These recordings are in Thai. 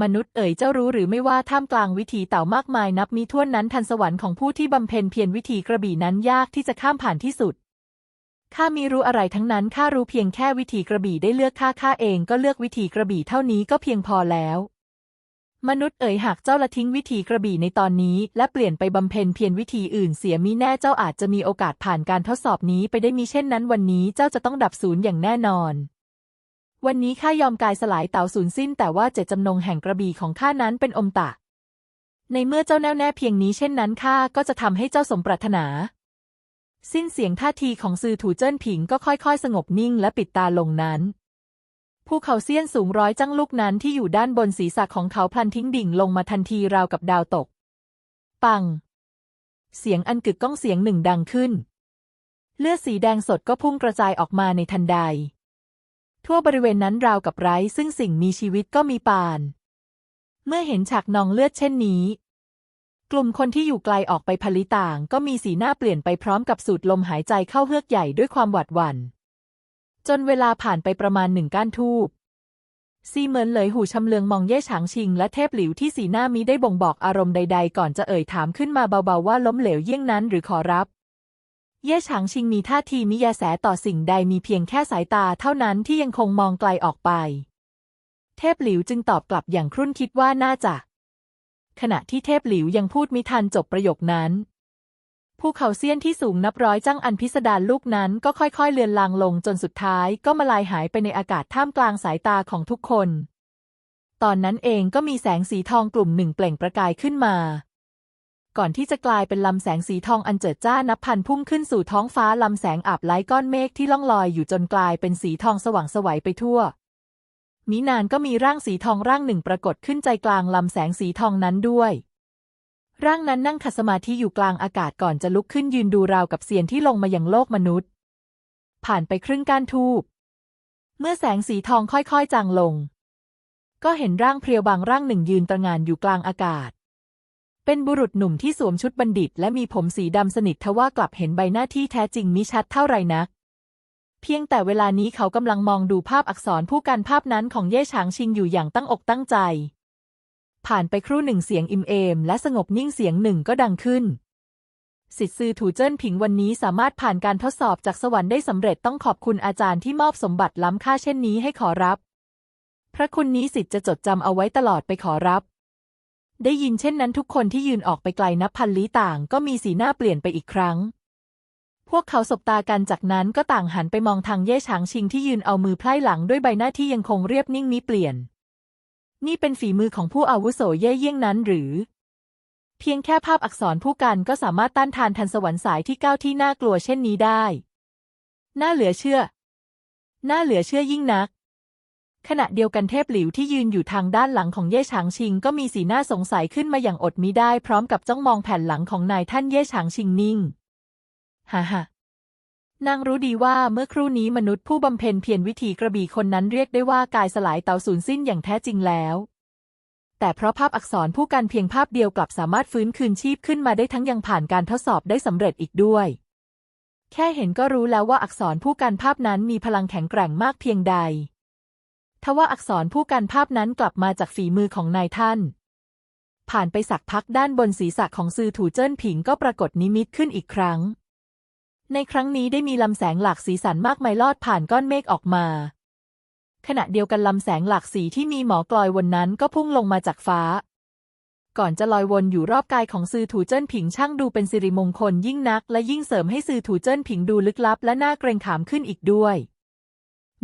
มนุษย์เอ๋ยเจ้ารู้หรือไม่ว่าท่ามกลางวิถีเต่ามากมายนับมีถ้วนนั้นทันสวรรค์ของผู้ที่บำเพ็ญเพียรวิถีกระบี่นั้นยากที่จะข้ามผ่านที่สุดข้ามีรู้อะไรทั้งนั้นข้ารู้เพียงแค่วิถีกระบี่ได้เลือกข้าข้าเองก็เลือกวิถีกระบี่เท่านี้ก็เพียงพอแล้ว มนุษย์เอ๋ยหากเจ้าละทิ้งวิถีกระบี่ในตอนนี้ และเปลี่ยนไปบำเพ็ญเพียรวิธีอื่นเสียมีแน่เจ้าอาจจะมีโอกาสผ่านการทดสอบนี้ไปได้มีเช่นนั้นวันนี้เจ้าจะต้องดับศูนย์อย่างแน่นอน วันนี้ข้ายอมกายสลายเต่าสูญสิ้น แต่ว่าเจตจำนงแห่งกระบี่ของข้านั้นเป็นอมตะ ในเมื่อเจ้าแน่วแน่เพียงนี้เช่นนั้นข้าก็จะทำให้เจ้าสมปรารถนา สิ้นเสียงท่าทีของซือถูเจิ้นผิงก็ค่อยๆ สงบนิ่งและปิดตาลงนั้นภูเขาเซียนสูงร้อยจังลูกนั้นที่อยู่ด้านบนศีรษะของเขาพลันทิ้งดิ่งลงมาทันทีราวกับดาวตก ปัง เสียงอันกึกก้องเสียงหนึ่งดังขึ้น เลือดสีแดงสดก็พุ่งกระจายออกมาในทันใด ทั่วบริเวณนั้นราวกับไร้ ซึ่งสิ่งมีชีวิตก็มีปาน เมื่อเห็นฉากนองเลือดเช่นนี้ กลุ่มคนที่อยู่ไกลออกไปพลิต่าง ก็มีสีหน้าเปลี่ยนไปพร้อมกับสูดลมหายใจเข้าเฮือกใหญ่ด้วยความหวาดหวั่น จนเวลาผ่านไปประมาณหนึ่งก้านทูบซีเหมินเลยหูชำเลืองมองเย่ฉางชิง และเทพหลิวที่สีหน้ามิได้บ่งบอกอารมณ์ใด ๆ ก่อนจะเอ่ยถามขึ้นมาเบาๆว่าล้มเหลวเยี่ยงนั้นหรือขอรับ เย่ฉางชิงมีท่าทีมิยาแสต่อสิ่งใดมีเพียงแค่สายตาเท่านั้นที่ยังคงมองไกลออกไป เทพหลิวจึงตอบกลับอย่างครุ่นคิดว่าน่าจะ ขณะที่เทพหลิวยังพูดมิทันจบประโยคนั้นภูเขาเซียนที่สูงนับร้อยจังอันพิสดารลูกนั้นก็ค่อยๆเลือนลางลงจนสุดท้ายก็มาลายหายไปในอากาศท่ามกลางสายตาของทุกคน ตอนนั้นเองก็มีแสงสีทองกลุ่มหนึ่งเปล่งประกายขึ้นมา ก่อนที่จะกลายเป็นลำแสงสีทองอันเจิดจ้านับพันพุ่งขึ้นสู่ท้องฟ้าลำแสงอาบไล้ก้อนเมฆที่ล่องลอยอยู่จนกลายเป็นสีทองสว่างไสวัยไปทั่วมินานก็มีร่างสีทองร่างหนึ่งปรากฏขึ้นใจกลางลำแสงสีทองนั้นด้วย ร่างนั้นนั่งขัดสมาธิอยู่กลางอากาศก่อนจะลุกขึ้นยืนดูราวกับเสียนที่ลงมายังโลกมนุษย์ ผ่านไปครึ่งก้านทูบเมื่อแสงสีทองค่อยๆจางลง ก็เห็นร่างเพรียวบางร่างหนึ่งยืนตระงานอยู่กลางอากาศ เป็นบุรุษหนุ่มที่สวมชุดบัณฑิต และมีผมสีดำสนิททว่ากลับเห็นใบหน้าที่แท้จริงมิชัดเท่าไรนัก เพียงแต่เวลานี้เขากำลังมองดูภาพอักษรผู้กันภาพนั้นของเย่ฉางชิงอยู่อย่างตั้งอกตั้งใจ ผ่านไปครู่หนึ่งเสียงอิมเอม และสงบนิ่งเสียงหนึ่งก็ดังขึ้นสิทธิ์ซือถูเจิ้นผิงวันนี้สามารถผ่านการทดสอบจากสวรรค์ได้สำเร็จต้องขอบคุณอาจารย์ที่มอบสมบัติล้ำค่าเช่นนี้ให้ขอรับ พระคุณนี้สิทธิ์จะจดจำเอาไว้ตลอดไปขอรับ ได้ยินเช่นนั้นทุกคนที่ยืนออกไปไกลนับพันลี้ต่าง ก็มีสีหน้าเปลี่ยนไปอีกครั้ง พวกเขาสบตากันจากนั้นก็ต่างหันไปมองทางเย่ฉางชิงที่ยืนเอามือไพร่หลังด้วยใบหน้าที่ยังคงเรียบนิ่งมิเปลี่ยน นี่เป็นฝีมือของผู้อาวุโสเย่เยี่ยงนั้นหรือ เพียงแค่ภาพอักษรผู้กันก็สามารถต้านทานทันสวรรค์สายที่ก้าวที่น่ากลัวเช่นนี้ได้ น่าเหลือเชื่อ น่าเหลือเชื่อยิ่งนัก ขณะเดียวกันเทพหลิวที่ยืนอยู่ทางด้านหลังของเย่ฉางชิงก็มีสีหน้าสงสัยขึ้นมาอย่างอดมิได้พร้อมกับจ้องมองแผ่นหลังของนายท่านเย่ฉางชิงนิ่ง ฮ่าฮ่านางรู้ดีว่าเมื่อครู่นี้มนุษย์ผู้บำเพ็ญเพียรวิธีกระบี่คนนั้นเรียกได้ว่ากายสลายเตาสูญสิ้นอย่างแท้จริงแล้ว แต่เพราะภาพอักษรผู้กันเพียงภาพเดียวกลับสามารถฟื้นคืนชีพขึ้นมาได้ทั้งยังผ่านการทดสอบได้สำเร็จอีกด้วย แค่เห็นก็รู้แล้วว่าอักษรผู้กันภาพนั้นมีพลังแข็งแกร่งมากเพียงใด ทว่าอักษรผู้กันภาพนั้นกลับมาจากฝีมือของนายท่าน ผ่านไปสักพักด้านบนศีรษะของซือถูเจิ้นผิงก็ปรากฏนิมิตขึ้นอีกครั้ง ในครั้งนี้ได้มีลำแสงหลากสีสันมากมายลอดผ่านก้อนเมฆออกมา ขณะเดียวกันลำแสงหลากสีที่มีหมอกลอยวนนั้นก็พุ่งลงมาจากฟ้า ก่อนจะลอยวนอยู่รอบกายของซือถูเจิ้นผิงช่างดูเป็นสิริมงคลยิ่งนัก และยิ่งเสริมให้ซือถูเจิ้นผิงดูลึกลับ และน่าเกรงขามขึ้นอีกด้วย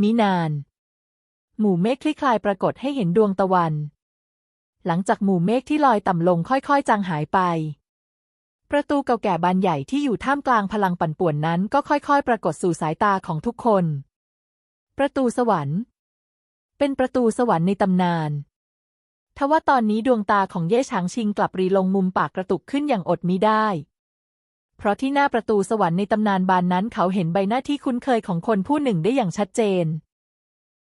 มินาน หมู่เมฆคลี่คลายปรากฏให้เห็นดวงตะวัน หลังจากหมู่เมฆที่ลอยต่ำลงค่อยๆ จางหายไป ประตูเก่าแก่บานใหญ่ที่อยู่ท่ามกลางพลังปั่นป่วนนั้นก็ค่อยๆ ปรากฏสู่สายตาของทุกคน ประตูสวรรค์ เป็นประตูสวรรค์ในตำนานทว่าตอนนี้ดวงตาของเย่ฉางชิงกลับรีลงมุมปากกระตุกขึ้นอย่างอดมิได้ เพราะที่หน้าประตูสวรรค์ในตำนานบานนั้นเขาเห็นใบหน้าที่คุ้นเคยของคนผู้หนึ่งได้อย่างชัดเจน